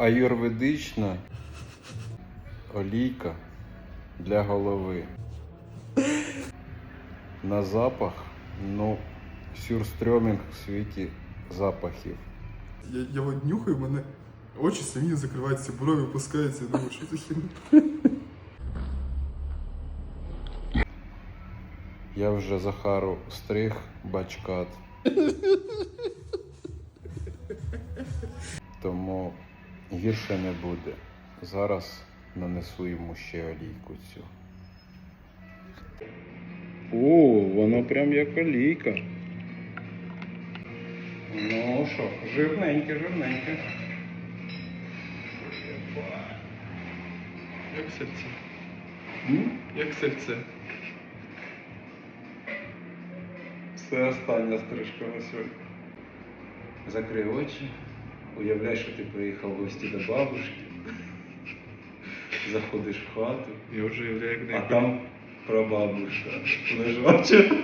аюрведична олійка для голови. На запах, ну, сюрстрьомінг в світі запахів. Я, я от нюхаю, в мене очі самі закриваються, брові опускаються, я думаю, що за херня? Я вже Захару стриг бачкат. Тому гірше не буде. Зараз нанесу йому ще олійку цю. О, воно прям як олійка. Ну що, жирненьке, жирненьке. Як серце? М? Як серце? Це остання стрижка на сьогодні. Закрий очі, уявляй, що ти приїхав в гості до бабушки. Заходиш в хату, Я вже уявляю, як а неї там прабабушка лежача.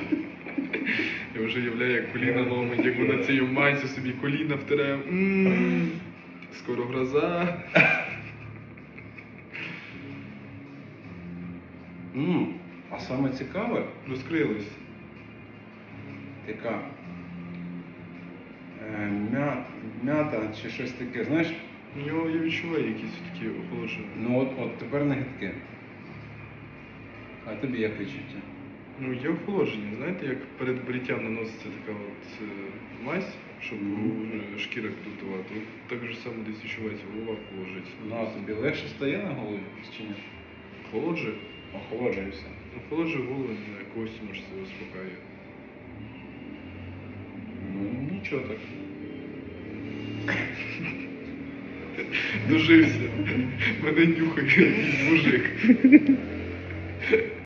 Я вже уявляю, як коліна ломить, як вона цією мазю собі коліна втирає. М, Скоро гроза. М, А саме цікаве, Розкрились. така м'ята чи щось таке, знаєш? У нього я відчуваю якісь такі охолодження. Ну от, от тепер не гидке. А тобі як відчуття? Ну, є охолодження, знаєте, як перед бриттям наноситься така от е, мазь, щоб е, шкіра підготувати. От так же само десь відчувається, голова охолоджується. Ну, а тобі легше стає на голові чи ні? Охолоджує? Охолоджуєшся. Охолоджує голову, не знаю, кості, може, це успокаює. Ну, нічого так. Дужився. Мене нюхає мужик.